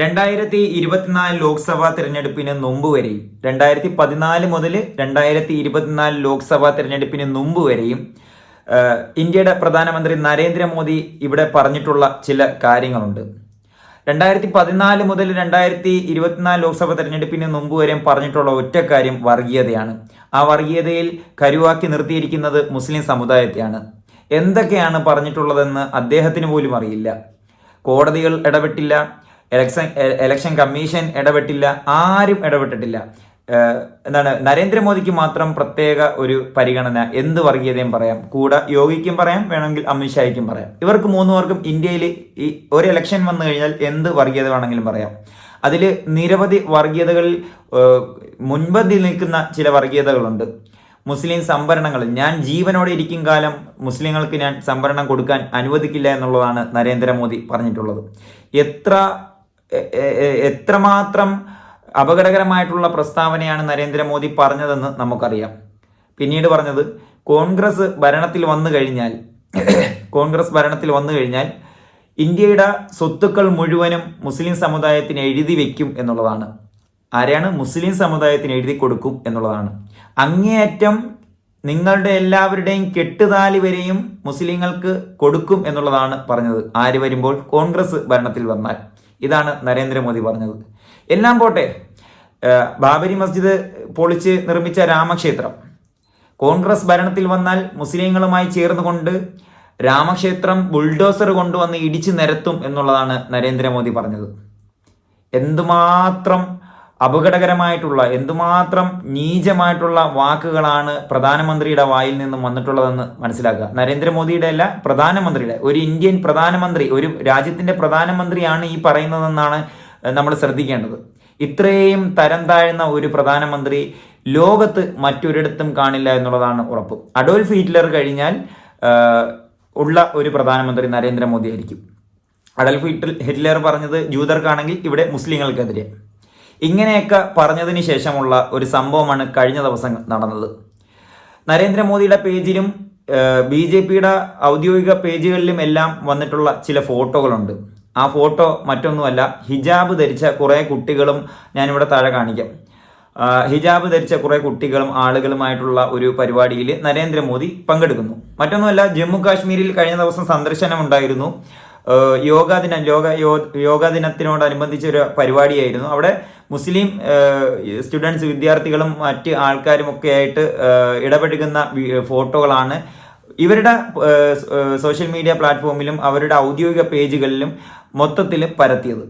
രണ്ടായിരത്തി ഇരുപത്തിനാല് ലോക്സഭാ തിരഞ്ഞെടുപ്പിന് മുമ്പ് വരെയും രണ്ടായിരത്തി പതിനാല് മുതൽ രണ്ടായിരത്തി ഇരുപത്തിനാല് ലോക്സഭാ തിരഞ്ഞെടുപ്പിന് മുമ്പ് വരെയും ഇന്ത്യയുടെ പ്രധാനമന്ത്രി നരേന്ദ്രമോദി ഇവിടെ പറഞ്ഞിട്ടുള്ള ചില കാര്യങ്ങളുണ്ട്. രണ്ടായിരത്തി പതിനാല് മുതൽ രണ്ടായിരത്തി ഇരുപത്തിനാല് ലോക്സഭ തെരഞ്ഞെടുപ്പിന് മുമ്പ് വരെയും പറഞ്ഞിട്ടുള്ള ഒറ്റ കാര്യം വർഗീയതയാണ്. ആ വർഗീയതയിൽ കരുവാക്കി നിർത്തിയിരിക്കുന്നത് മുസ്ലിം സമുദായത്തെയാണ്. എന്തൊക്കെയാണ് പറഞ്ഞിട്ടുള്ളതെന്ന് അദ്ദേഹത്തിന് പോലും അറിയില്ല. കോടതികൾ ഇടപെട്ടില്ല. എലക്ഷൻ എലക്ഷൻ കമ്മീഷൻ ഇടപെട്ടില്ല ആരും ഇടപെട്ടിട്ടില്ല. എന്താണ് നരേന്ദ്രമോദിക്ക് മാത്രം പ്രത്യേക ഒരു പരിഗണന എന്ത് വർഗീയതയും പറയാം. കൂടെ യോഗിക്കും പറയാം വേണമെങ്കിൽ അമിത്ഷായ്ക്കും പറയാം. ഇവർക്ക് മൂന്ന് പേർക്കും ഇന്ത്യയിൽ ഈ ഒരു ഇലക്ഷൻ വന്നു കഴിഞ്ഞാൽ എന്ത് വർഗീയത വേണമെങ്കിലും പറയാം. അതിൽ നിരവധി വർഗീയതകളിൽ മുൻപന്തി നിൽക്കുന്ന ചില വർഗീയതകളുണ്ട്. മുസ്ലിം സംവരണങ്ങൾ. ഞാൻ ജീവനോടെ ഇരിക്കും കാലം മുസ്ലിങ്ങൾക്ക് ഞാൻ സംവരണം കൊടുക്കാൻ അനുവദിക്കില്ല എന്നുള്ളതാണ് നരേന്ദ്രമോദി പറഞ്ഞിട്ടുള്ളത്. എത്ര എത്രമാത്രം അപകടകരമായിട്ടുള്ള പ്രസ്താവനയാണ് നരേന്ദ്രമോദി പറഞ്ഞതെന്ന് നമുക്കറിയാം. പിന്നീട് പറഞ്ഞത് കോൺഗ്രസ് ഭരണത്തിൽ വന്നു കഴിഞ്ഞാൽ കോൺഗ്രസ് ഭരണത്തിൽ വന്നു കഴിഞ്ഞാൽ ഇന്ത്യയുടെ സ്വത്തുക്കൾ മുഴുവനും മുസ്ലിം സമുദായത്തിന് എഴുതി വെക്കും എന്നുള്ളതാണ്. ആരെയാണ്? മുസ്ലിം സമുദായത്തിന് എഴുതി കൊടുക്കും എന്നുള്ളതാണ്. അങ്ങേയറ്റം നിങ്ങളുടെ എല്ലാവരുടെയും കെട്ടുതാലി വരെയും മുസ്ലിങ്ങൾക്ക് കൊടുക്കും എന്നുള്ളതാണ് പറഞ്ഞത്. ആര് വരുമ്പോൾ? കോൺഗ്രസ് ഭരണത്തിൽ വന്നാൽ. ഇതാണ് നരേന്ദ്രമോദി പറഞ്ഞത്. എല്ലാം പോട്ടെ ബാബരി മസ്ജിദ് പൊളിച്ച് നിർമ്മിച്ച രാമക്ഷേത്രം. കോൺഗ്രസ് ഭരണത്തിൽ വന്നാൽ മുസ്ലിങ്ങളുമായി ചേർന്നുകൊണ്ട് രാമക്ഷേത്രം ബുൾഡോസർ കൊണ്ടുവന്ന് ഇടിച്ചു നിരത്തും എന്നുള്ളതാണ് നരേന്ദ്രമോദി പറഞ്ഞത്. എന്തുമാത്രം അപകടകരമായിട്ടുള്ള എന്തുമാത്രം നീചമായിട്ടുള്ള വാക്കുകളാണ് പ്രധാനമന്ത്രിയുടെ വായിൽ നിന്നും വന്നിട്ടുള്ളതെന്ന് മനസ്സിലാക്കുക. നരേന്ദ്രമോദിയുടെ അല്ല പ്രധാനമന്ത്രിയുടെ. ഒരു ഇന്ത്യൻ പ്രധാനമന്ത്രി ഒരു രാജ്യത്തിന്റെ പ്രധാനമന്ത്രിയാണ് ഈ പറയുന്നതെന്നാണ് നമ്മൾ ശ്രദ്ധിക്കേണ്ടത്. ഇത്രയും തരം താഴ്ന്ന ഒരു പ്രധാനമന്ത്രി ലോകത്ത് മറ്റൊരിടത്തും കാണില്ല എന്നുള്ളതാണ് ഉറപ്പ്. അഡോൾഫ് ഹിറ്റ്ലർ കഴിഞ്ഞാൽ ഉള്ള ഒരു പ്രധാനമന്ത്രി നരേന്ദ്രമോദി ആയിരിക്കും. അഡോൾഫ് ഹിറ്റ്ലർ പറഞ്ഞത് ജൂതർക്കാണെങ്കിൽ ഇവിടെ മുസ്ലിങ്ങൾക്കെതിരെ. ഇങ്ങനെയൊക്കെ പറഞ്ഞതിന് ശേഷമുള്ള ഒരു സംഭവമാണ് കഴിഞ്ഞ ദിവസം നടന്നത്. നരേന്ദ്രമോദിയുടെ പേജിലും ബി ജെ പിയുടെ ഔദ്യോഗിക പേജുകളിലും എല്ലാം വന്നിട്ടുള്ള ചില ഫോട്ടോകളുണ്ട്. ആ ഫോട്ടോ മറ്റൊന്നുമല്ല ഹിജാബ് ധരിച്ച കുറേ കുട്ടികളും ഞാനിവിടെ താഴെ കാണിക്കാം. ഹിജാബ് ധരിച്ച കുറേ കുട്ടികളും ആളുകളുമായിട്ടുള്ള ഒരു പരിപാടിയിൽ നരേന്ദ്രമോദി പങ്കെടുക്കുന്നു. മറ്റൊന്നുമല്ല ജമ്മു കാശ്മീരിൽ കഴിഞ്ഞ ദിവസം സന്ദർശനം ഉണ്ടായിരുന്നു ഏഹ് യോഗാ ദിനം ലോക യോ- യോഗാ ദിനത്തിനോടനുബന്ധിച്ച ഒരു പരിപാടിയായിരുന്നു. അവിടെ മുസ്ലിം സ്റ്റുഡൻസ് വിദ്യാർത്ഥികളും മറ്റ് ആൾക്കാരും ഒക്കെ ആയിട്ട് ഇടപെടുകുന്ന ഫോട്ടോകളാണ്. ഇവരുടെ സോഷ്യൽ മീഡിയ പ്ലാറ്റ്ഫോമിലും അവരുടെ ഔദ്യോഗിക പേജുകളിലും മൊത്തത്തിൽ പരത്തിയത്.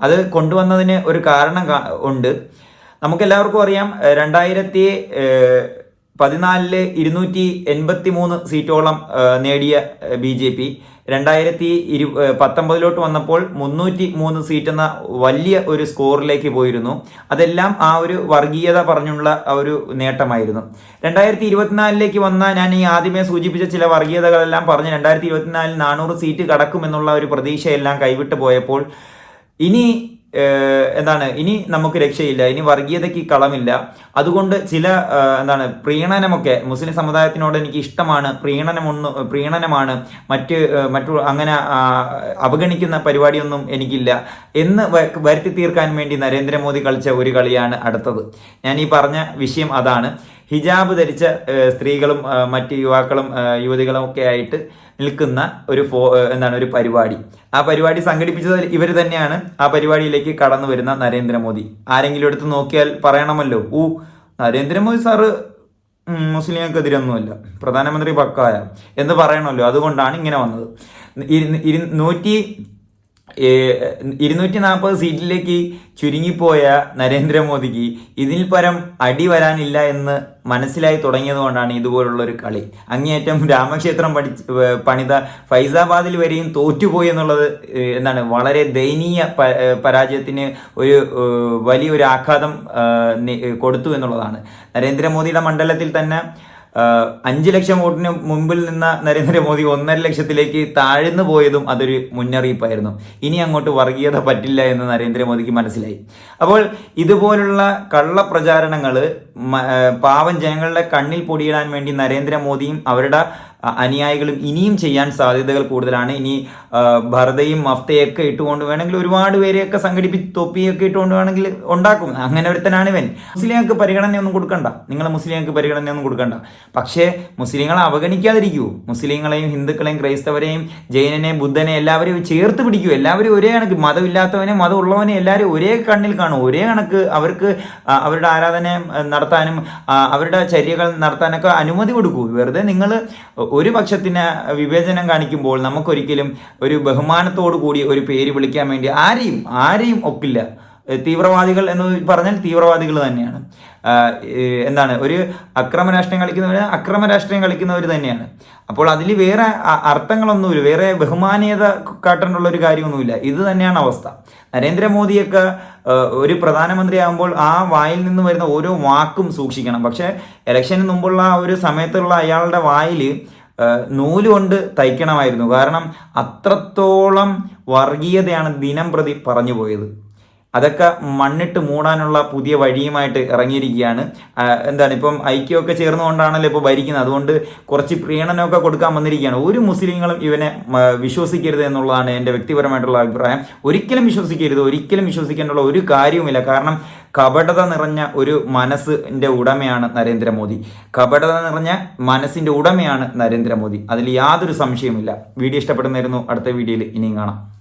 അത് കൊണ്ടുവന്നതിന് ഒരു കാരണം ഉണ്ട്. നമുക്കെല്ലാവർക്കും അറിയാം രണ്ടായിരത്തി പതിനാലിൽ ഇരുന്നൂറ്റി എൺപത്തി മൂന്ന് സീറ്റോളം നേടിയ ബി ജെ പി. രണ്ടായിരത്തി ഇരു പത്തൊമ്പതിലോട്ട് വന്നപ്പോൾ മുന്നൂറ്റി മൂന്ന് സീറ്റ് എന്ന വലിയ ഒരു സ്കോറിലേക്ക് പോയിരുന്നു. അതെല്ലാം ആ ഒരു വർഗീയത പറഞ്ഞുള്ള ആ ഒരു നേട്ടമായിരുന്നു. രണ്ടായിരത്തി ഇരുപത്തിനാലിലേക്ക് വന്ന ഞാൻ ഈ ആദ്യമേ സൂചിപ്പിച്ച ചില വർഗീയതകളെല്ലാം പറഞ്ഞ് രണ്ടായിരത്തി ഇരുപത്തിനാലിൽ നാനൂറ് സീറ്റ് കടക്കുമെന്നുള്ള ഒരു പ്രതീക്ഷയെല്ലാം കൈവിട്ടു പോയപ്പോൾ ഇനി എന്താണ് ഇനി നമുക്ക് രക്ഷയില്ല ഇനി വർഗീയതയ്ക്ക് കളമില്ല. അതുകൊണ്ട് ചില എന്താണ് പ്രീണനമൊക്കെ മുസ്ലിം സമുദായത്തിനോട് എനിക്ക് ഇഷ്ടമാണ് പ്രീണനമൊന്നും പ്രീണനമാണ് മറ്റ് മറ്റു അങ്ങനെ അവഗണിക്കുന്ന പരിപാടിയൊന്നും എനിക്കില്ല എന്ന് വരുത്തി തീർക്കാൻ വേണ്ടി നരേന്ദ്രമോദി കളിച്ച ഒരു കളിയാണ് അടുത്തത്. ഞാൻ ഈ പറഞ്ഞ വിഷയം അതാണ്. ഹിജാബ് ധരിച്ച സ്ത്രീകളും മറ്റ് യുവാക്കളും യുവതികളും ഒക്കെ ആയിട്ട് നിൽക്കുന്ന ഒരു ഫോ എന്താണ് ഒരു പരിപാടി. ആ പരിപാടി സംഘടിപ്പിച്ചത് ഇവർ തന്നെയാണ് ആ പരിപാടിയിലേക്ക് കടന്നു വരുന്ന നരേന്ദ്രമോദി. ആരെങ്കിലും എടുത്ത് നോക്കിയാൽ പറയണമല്ലോ ഊ നരേന്ദ്രമോദി സാറ് മുസ്ലിങ്ങൾക്കെതിരൊന്നുമല്ല പ്രധാനമന്ത്രി പക്കായ എന്ന് പറയണമല്ലോ. അതുകൊണ്ടാണ് ഇങ്ങനെ വന്നത്. നൂറ്റി ഇരുന്നൂറ്റി നാൽപ്പത് സീറ്റിലേക്ക് ചുരുങ്ങിപ്പോയ നരേന്ദ്രമോദിക്ക് ഇതിൽ പരം അടി വരാനില്ല എന്ന് മനസ്സിലായി തുടങ്ങിയതുകൊണ്ടാണ് ഇതുപോലുള്ള ഒരു കളി. അങ്ങേയറ്റം രാമക്ഷേത്രം പഠിച്ച് പണിത ഫൈസാബാദിൽ വരെയും തോറ്റുപോയി എന്നുള്ളത് എന്താണ് വളരെ ദയനീയ പരാജയത്തിന് ഒരു വലിയൊരു ആഘാതം കൊടുത്തു എന്നുള്ളതാണ്. നരേന്ദ്രമോദിയുടെ മണ്ഡലത്തിൽ തന്നെ അഞ്ച് ലക്ഷം വോട്ടിന് മുമ്പിൽ നിന്ന നരേന്ദ്രമോദി ഒന്നര ലക്ഷത്തിലേക്ക് താഴ്ന്നു പോയതും അതൊരു മുന്നറിയിപ്പായിരുന്നു. ഇനി അങ്ങോട്ട് വർഗീയത പറ്റില്ല എന്ന് നരേന്ദ്രമോദിക്ക് മനസ്സിലായി. അപ്പോൾ ഇതുപോലുള്ള കള്ളപ്രചാരണങ്ങൾ പാവം ജനങ്ങളുടെ കണ്ണിൽ പൊടിയിടാൻ വേണ്ടി നരേന്ദ്രമോദിയും അവരുടെ അനുയായികളും ഇനിയും ചെയ്യാൻ സാധ്യതകൾ കൂടുതലാണ്. ഇനി ഭരതയും മഫ്തയൊക്കെ ഇട്ടുകൊണ്ട് വേണമെങ്കിൽ ഒരുപാട് പേരെയൊക്കെ സംഘടിപ്പിച്ച് തൊപ്പിയൊക്കെ ഇട്ടുകൊണ്ട് വേണമെങ്കിൽ ഉണ്ടാക്കും. അങ്ങനെ ഒരുത്തനാണ് ഇവൻ. മുസ്ലിങ്ങൾക്ക് പരിഗണനയൊന്നും കൊടുക്കണ്ട. നിങ്ങൾ മുസ്ലിങ്ങൾക്ക് പരിഗണനയൊന്നും കൊടുക്കണ്ട. പക്ഷേ മുസ്ലിങ്ങളെ അവഗണിക്കാതിരിക്കൂ. മുസ്ലിങ്ങളെയും ഹിന്ദുക്കളെയും ക്രൈസ്തവരെയും ജൈനനെ ബുദ്ധനെ എല്ലാവരെയും ചേർത്ത് പിടിക്കൂ. എല്ലാവരും ഒരേ കണക്ക്. മതമില്ലാത്തവനെ മതമുള്ളവനെ എല്ലാവരും ഒരേ കണ്ണിൽ കാണും. ഒരേ കണക്ക് അവർക്ക് അവരുടെ ആരാധന നടത്താനും അവരുടെ ചര്യകൾ നടത്താനൊക്കെ അനുമതി കൊടുക്കൂ. വെറുതെ നിങ്ങൾ ഒരു പക്ഷത്തിന് വിവേചനം കാണിക്കുമ്പോൾ നമുക്കൊരിക്കലും ഒരു ബഹുമാനത്തോടു കൂടി ഒരു പേര് വിളിക്കാൻ വേണ്ടി ആരെയും ആരെയും ഒക്കില്ല. തീവ്രവാദികൾ എന്ന് പറഞ്ഞാൽ തീവ്രവാദികൾ തന്നെയാണ്. എന്താണ് ഒരു അക്രമ രാഷ്ട്രീയം കളിക്കുന്നവർ അക്രമ രാഷ്ട്രീയം കളിക്കുന്നവർ തന്നെയാണ്. അപ്പോൾ അതിൽ വേറെ അർത്ഥങ്ങളൊന്നുമില്ല. വേറെ ബഹുമാനീയത കാട്ടേണ്ടുള്ള ഒരു കാര്യമൊന്നുമില്ല. ഇത് തന്നെയാണ് അവസ്ഥ. നരേന്ദ്രമോദിയൊക്കെ ഒരു പ്രധാനമന്ത്രിയാകുമ്പോൾ ആ വായിൽ നിന്ന് വരുന്ന ഓരോ വാക്കും സൂക്ഷിക്കണം. പക്ഷേ ഇലക്ഷന് മുമ്പുള്ള ഒരു സമയത്തുള്ള അയാളുടെ വായിൽ നൂൽ കൊണ്ട് തയ്ക്കണമായിരുന്നു. കാരണം അത്രത്തോളം വർഗീയതയാണ് ദിനം പ്രതി പറഞ്ഞു പോയത്. അതൊക്കെ മണ്ണിട്ട് മൂടാനുള്ള പുതിയ വഴിയുമായിട്ട് ഇറങ്ങിയിരിക്കുകയാണ്. എന്താണ് ഇപ്പം ഐക്യമൊക്കെ ചേർന്നുകൊണ്ടാണല്ലോ ഇപ്പോൾ ഭരിക്കുന്നത്. അതുകൊണ്ട് കുറച്ച് പ്രീണനമൊക്കെ കൊടുക്കാൻ വന്നിരിക്കുകയാണ്. ഒരു മുസ്ലിങ്ങളും ഇവനെ വിശ്വസിക്കരുത് എന്നുള്ളതാണ് എന്റെ വ്യക്തിപരമായിട്ടുള്ള അഭിപ്രായം. ഒരിക്കലും വിശ്വസിക്കരുത്. ഒരിക്കലും വിശ്വസിക്കേണ്ടുള്ള ഒരു കാര്യവുമില്ല. കാരണം കപടത നിറഞ്ഞ ഒരു മനസ്സിന്റെ ഉടമയാണ് നരേന്ദ്രമോദി. കപടത നിറഞ്ഞ മനസ്സിന്റെ ഉടമയാണ് നരേന്ദ്രമോദി. അതിൽ യാതൊരു സംശയവുമില്ല. വീഡിയോ ഇഷ്ടപ്പെടുന്നതായിരുന്നു. അടുത്ത വീഡിയോയിൽ ഇനിയും കാണാം.